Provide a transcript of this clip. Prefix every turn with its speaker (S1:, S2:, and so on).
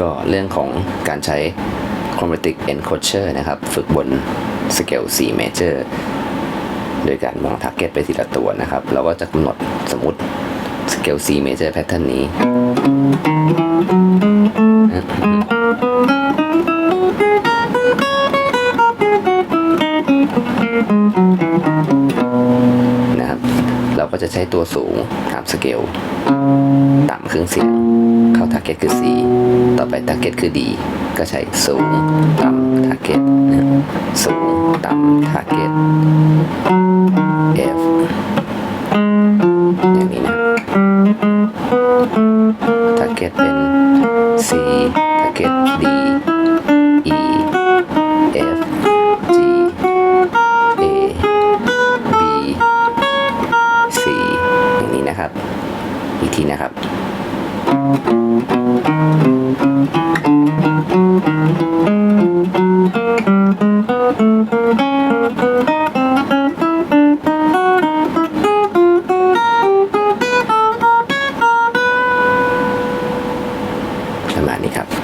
S1: ก็เรื่องของการใช้ chromatic encoder นะครับ ฝึกบนสเกล4 major โดยการมองทาร์เก็ตไปทีละตัวนะครับ เราก็จะกำหนดสมมติสเกล4 major pattern นี้ ก็จะใช้ตัวสูงตามสเกลต่ำครึ่งเสียง เข้า target คือ C ต่อไป target คือ D ก็ใช้สูงต่ำ target นะครับสูงต่ำ target F อย่างนี้นะครับ target เป็น C target D นะครับ อีกทีนะครับ ประมาณนี้ครับ